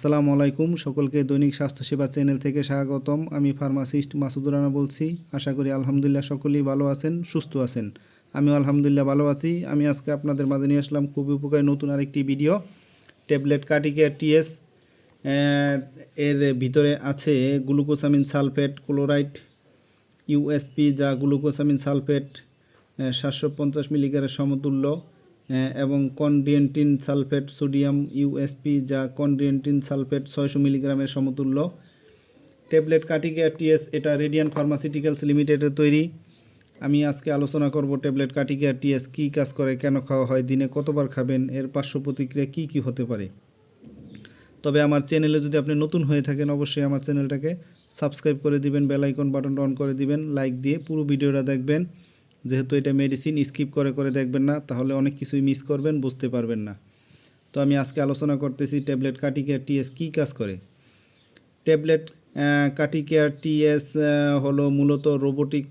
আসসালামু আলাইকুম। সকলকে দৈনিক স্বাস্থ্যসেবা চ্যানেল থেকে স্বাগতম। আমি ফার্মাসিস্ট মাসুদুর রানা বলছি। আশা করি আলহামদুলিল্লাহ সকলেই ভালো আছেন, সুস্থ আছেন। আমিও আলহামদুলিল্লাহ ভালো আছি। আমি আজকে আপনাদের মাঝে নিয়ে আসলাম খুবই উপকারী নতুন আরেকটি ভিডিও। ট্যাবলেট কাটিকেয়ার টিএস এর ভিতরে আছে গ্লুকোসামিন সালফেট ক্লোরাইড, ইউএসপি যা গ্লুকোসামিন সালফেট সাতশো পঞ্চাশ মিলিগ্রামের সমতুল্য। এবং কনডিয়েন্টিন সালফেট সোডিয়াম ইউএসপি যা কনডিয়েন্টিন সালফেট ছয়শো মিলিগ্রামের সমতুল্য। ট্যাবলেট কাটিকেয়ার টিএস এটা রেডিয়ান ফার্মাসিউটিক্যালস লিমিটেডের তৈরি। আমি আজকে আলোচনা করব ট্যাবলেট কাটিকেয়ার টিএস কী কাজ করে, কেন খাওয়া হয়, দিনে কতবার খাবেন, এর পার্শ্ব প্রতিক্রিয়া কী কী হতে পারে। তবে আমার চ্যানেলে যদি আপনি নতুন হয়ে থাকেন, অবশ্যই আমার চ্যানেলটাকে সাবস্ক্রাইব করে দিবেন, বেল আইকন বাটনটা অন করে দিবেন, লাইক দিয়ে পুরো ভিডিওটা দেখবেন। যেহেতু এটা মেডিসিন স্কিপ করে করে দেখবেন না, তাহলে অনেক কিছুই মিস করবেন, বুঝতে পারবেন না। তো আমি আজকে আলোচনা করতেছি ট্যাবলেট কাটিকেয়ার টিএস কী কাজ করে? ট্যাবলেট কাটিকেয়ার টিএস হলো মূলত রোবোটিক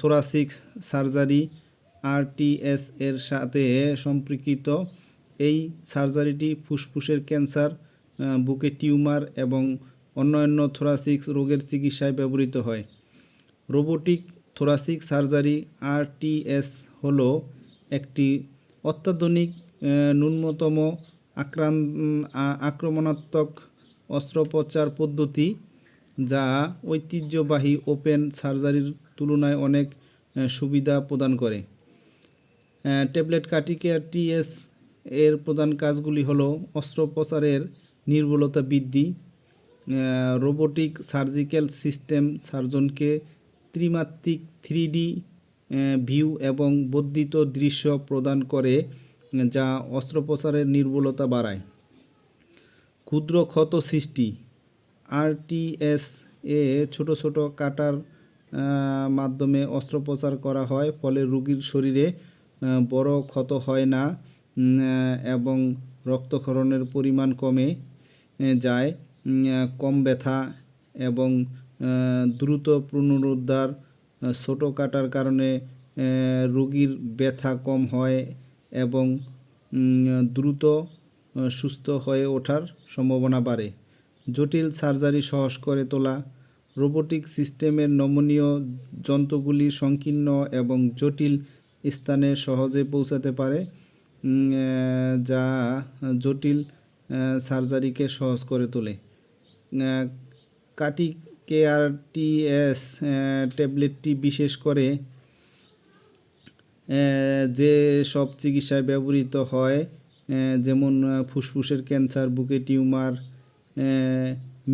থোরাসিক সার্জারি আরটিএস এর সাথে সম্পর্কিত এই সার্জারিটি ফুসফুসের ক্যান্সার বুকে টিউমার এবং অন্যান্য থোরাসিক রোগের চিকিৎসায় ব্যবহৃত হয়। রোবোটিক থোরাসিক সার্জারি আরটিএস হলো একটি অত্যাধুনিক ন্যূনতম আক্রান আক্রমণাত্মক অস্ত্রোপচার পদ্ধতি যা ঐতিহ্যবাহী ওপেন সার্জারির তুলনায় অনেক সুবিধা প্রদান করে। ট্যাবলেট কাটিকেয়ার টিএস এর প্রধান কাজগুলি হলো অস্ত্রোপচারের নির্ভুলতা বৃদ্ধি রোবোটিক সার্জিক্যাল সিস্টেম সার্জনকে ত্রিমাত্রিক থ্রি ডি ভিউ এবং বর্ধিত দৃশ্য প্রদান করে, যা অস্ত্রোপচারের নির্ভুলতা বাড়ায়। ক্ষুদ্র ক্ষত সৃষ্টি। আরটিএস এ ছোট ছোট কাটার মাধ্যমে অস্ত্রোপচার করা হয়, ফলে রোগীর শরীরে বড় ক্ষত হয় না এবং রক্তক্ষরণের পরিমাণ কমে যায় কম ব্যথা এবং দ্রুত পুনরুদ্ধার ছোটো কাটার কারণে রোগীর ব্যথা কম হয় এবং দ্রুত সুস্থ হয়ে ওঠার সম্ভাবনা বাড়ে। জটিল সার্জারি সহজ করে তোলা, রোবোটিক সিস্টেমের নমনীয় যন্ত্রগুলি সংকীর্ণ এবং জটিল স্থানে সহজে পৌঁছাতে পারে যা জটিল সার্জারিকে সহজ করে তোলে। কাটি কেয়ার টিএস ট্যাবলেটটি বিশেষ করে যে সব চিকিৎসায় ব্যবহৃত হয় যেমন ফুসফুসের ক্যান্সার, বুকে tumour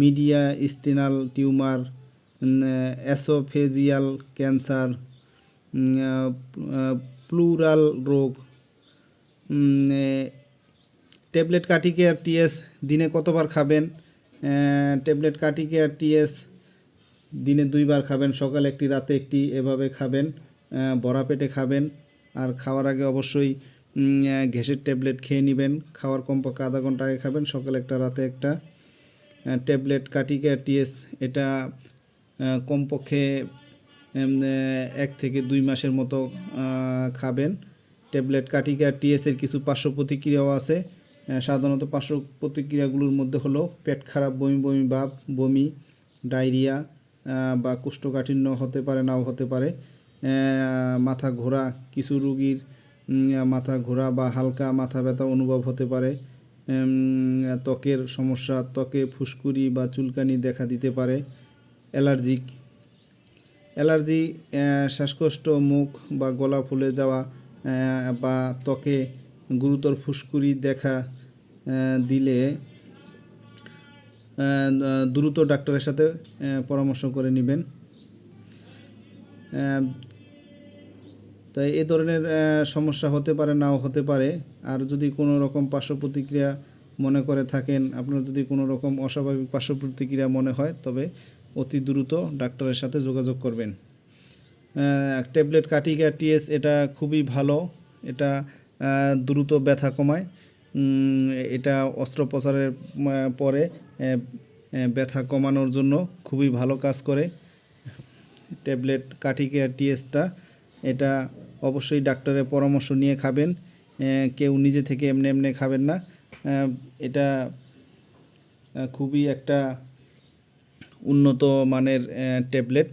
mediastinal tumour oesophageal cancer pleural রোগ ট্যাবলেট কাটিকেয়ার টিএস দিনে কতবার খাবেন? ট্যাবলেট কাটিকেয়ার টিএস দিনে দুইবার খাবেন, সকালে একটি, রাতে একটি, এভাবে খাবেন ভরা পেটে খাবেন, আর খাওয়ার আগে অবশ্যই গ্যাসের ট্যাবলেট খেয়ে নেবেন, খাওয়ার কমপক্ষে আধা ঘণ্টা আগে খাবেন, সকালে একটা, রাতে একটা ট্যাবলেট কাটিকেয়ার টিএস, এটা কমপক্ষে এক থেকে দুই মাসের মতো খাবেন। ট্যাবলেট কাটিকেয়ার টিএস এর কিছু পার্শ্ব প্রতিক্রিয়াও আছে। সাধারণত পার্শ্ব প্রতিক্রিয়াগুলোর মধ্যে হলো পেট খারাপ, বমি বমি ভাব বমি, ডায়রিয়া বা কোষ্ঠকাঠিন্য হতে পারে, নাও হতে পারে মাথা ঘোরা, কিছু রুগীর মাথা ঘোরা বা হালকা মাথা ব্যথা অনুভব হতে পারে ত্বকের সমস্যা, ত্বকে ফুসকুড়ি বা চুলকানি দেখা দিতে পারে, অ্যালার্জিক। অ্যালার্জি শ্বাসকষ্ট, মুখ বা গলা ফুলে যাওয়া বা ত্বকে গুরুতর ফুসকুড়ি দেখা দিলে দ্রুত ডাক্তারের সাথে পরামর্শ করে নেবেন। তাই এ ধরনের সমস্যা হতে পারে, নাও হতে পারে। আর যদি কোনো রকম পার্শ্ব প্রতিক্রিয়া মনে করে থাকেন, আপনার যদি কোনো রকম অস্বাভাবিক পার্শ্ব প্রতিক্রিয়া মনে হয়, তবে অতি দ্রুত ডাক্তারের সাথে যোগাযোগ করবেন। ট্যাবলেট কাটিকা, টিএস, এটা খুবই ভালো। এটা দ্রুত ব্যথা কমায়। এটা অস্ত্রোপচারের পরে ব্যথা কমানোর জন্য খুবই ভালো কাজ করে। ট্যাবলেট কাটিকেয়ার টিএসটা, এটা অবশ্যই ডাক্তারের পরামর্শ নিয়ে খাবেন। কেউ নিজে থেকে এমনি এমনি খাবেন না। এটা খুবই একটা উন্নত মানের ট্যাবলেট।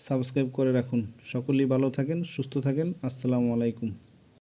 সাবস্ক্রাইব করে রাখুন। সকলেই ভালো থাকেন সুস্থ থাকেন। আসসালামু আলাইকুম।